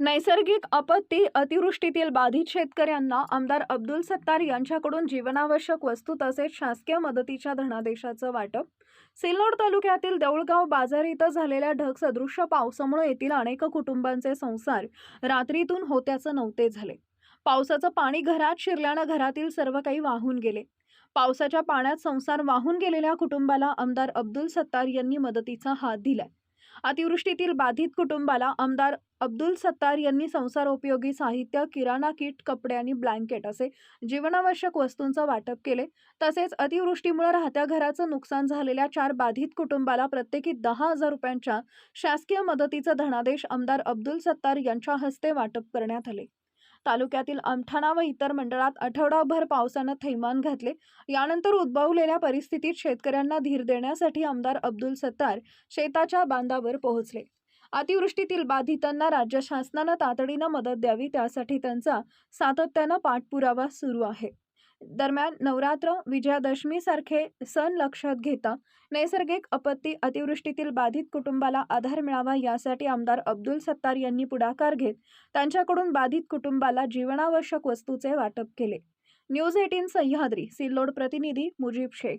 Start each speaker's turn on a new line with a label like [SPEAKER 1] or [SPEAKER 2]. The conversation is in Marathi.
[SPEAKER 1] नैसर्गिक आपत्ती अतिवृष्टीतील बाधित शेतकऱ्यांना आमदार अब्दुल सत्तार यांच्याकडून जीवनावश्यक वस्तू तसेच शासकीय मदतीच्या धनादेशाचं वाटप. सिल्लोड तालुक्यातील देऊळगाव बाजार इथं झालेल्या ढगसदृश्य पावसामुळे येथील अनेक कुटुंबांचे संसार रात्रीतून होत्याचं नव्हते झाले. पावसाचं पाणी घरात शिरल्यानं घरातील सर्व काही वाहून गेले. पावसाच्या पाण्यात संसार वाहून गेलेल्या कुटुंबाला आमदार अब्दुल सत्तार यांनी मदतीचा हात दिलाय. अतिवृष्टीतील बाधित कुटुंबाला आमदार अब्दुल सत्तार यांनी संसारोपयोगी साहित्य किराणा किट कपडे आणि ब्लँकेट असे जीवनावश्यक वस्तूंचं वाटप केले. तसेच अतिवृष्टीमुळे राहत्या घराचं नुकसान झालेल्या चार बाधित कुटुंबाला प्रत्येकी दहा हजार रुपयांच्या शासकीय मदतीचा धनादेश आमदार अब्दुल सत्तार यांच्या हस्ते वाटप करण्यात आले. तालुक्यातील अमठाणा व इतर मंडळात आठवडाभर पावसानं थैमान घातले. यानंतर उद्भवलेल्या परिस्थितीत शेतकऱ्यांना धीर देण्यासाठी आमदार अब्दुल सत्तार शेताच्या बांधावर पोहोचले. अतिवृष्टीतील बाधितांना राज्य शासनानं तातडीनं मदत द्यावी त्यासाठी त्यांचा सातत्यानं पाठपुरावा सुरू आहे. दरम्यान नवरात्र विजयादशमीसारखे सण लक्षात घेता नैसर्गिक आपत्ती अतिवृष्टीतील बाधित कुटुंबाला आधार मिळावा यासाठी आमदार अब्दुल सत्तार यांनी पुढाकार घेत त्यांच्याकडून बाधित कुटुंबाला जीवनावश्यक वस्तूचे वाटप केले. न्यूज एटीन सह्याद्री सिल्लोड प्रतिनिधी मुजीब शेख.